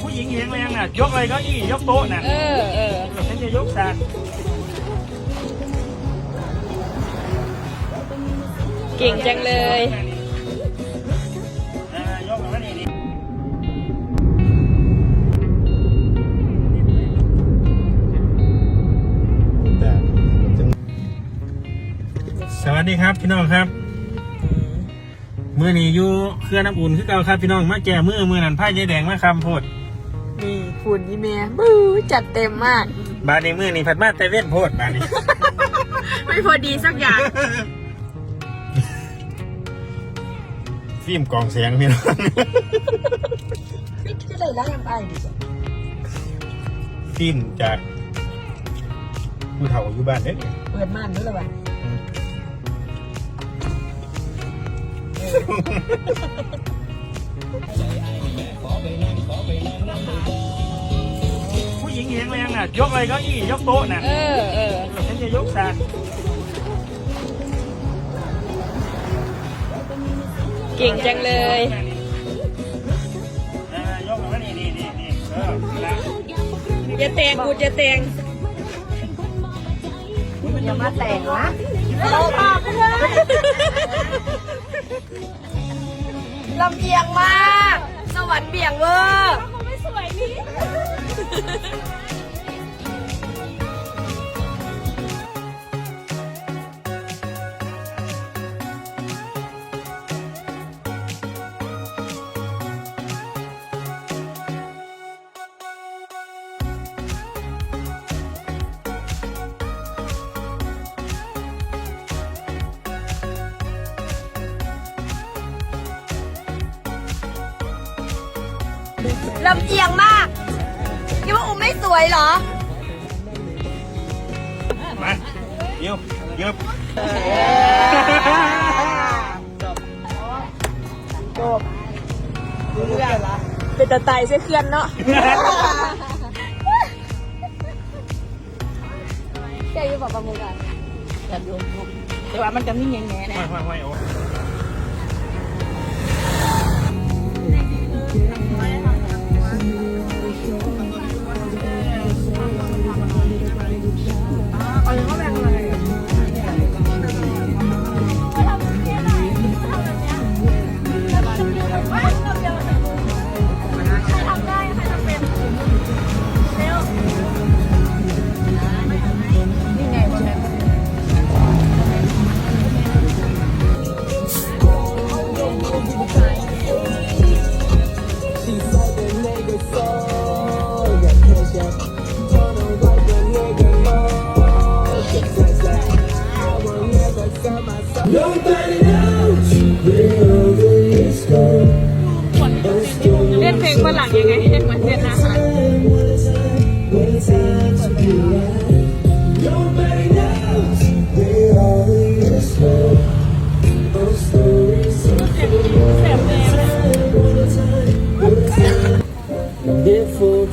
ผู้หญิงแข็งแรงน่ะ ยกอะไรเก็อี้ยกโต๊ะน่ะเออเออฉันจะยกสากเก่งจังเลยเออยกมานี่นี่สวัสดีครับพี่น้องครับ มือนี้อยู่เครื่องน้ำอุ่นคือเก่าครับพี่น้องมาแก่มือมือนั่นผ้ายายแดงมาคำโพดนี่ฝุ่นนี่แม่บู๊จัดเต็มมาก บาดในมือนี่ผัดมาแต่เว้นโพดบาดนี้ ไม่พอดีสักอย่าง ฟิล์มกล่องเสียงพี่น้องก็เลยล้างไปฟิล์มจากผู้เฒ่าอยู่บ้านเด้อเปิดม่านด้วยหรอวะ ผู้หญิงแข็งแรงน่ะ ยกอะไรเก็อี้ยกโต๊ะน่ะเออเออฉันจะยกสากเก่งจังเลยเออยกมานี่นี่นี่นี่เออละจะแต่งกูจะแต่งอย่ามาแต่งนะเราพาไปเลย ลำเอียงมาก สวรรค์เบี่ยงเวอร์ ไม่สวยนี่ ลำเอียงมากคิดว่าอุ้มไม่สวยเหรอ มาเดี๋ยวเดี๋ยวเป็นตะไตเส้เคลื่อนเนาะแกอยู่บอกประมูลกันแต่ดูแต่ว่ามันจะมีแง่ๆไม่นะไม่ไม่โอ้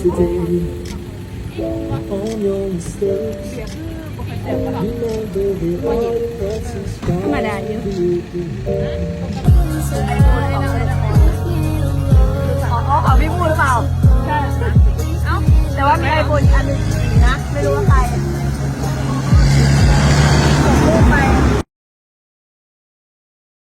ธรรมดาเยอะอ๋อของพี่มูหรือเปล่า ใช่ เอ้า แต่ว่ามีไอโฟนอันนึงนะ ไม่รู้ว่าใคร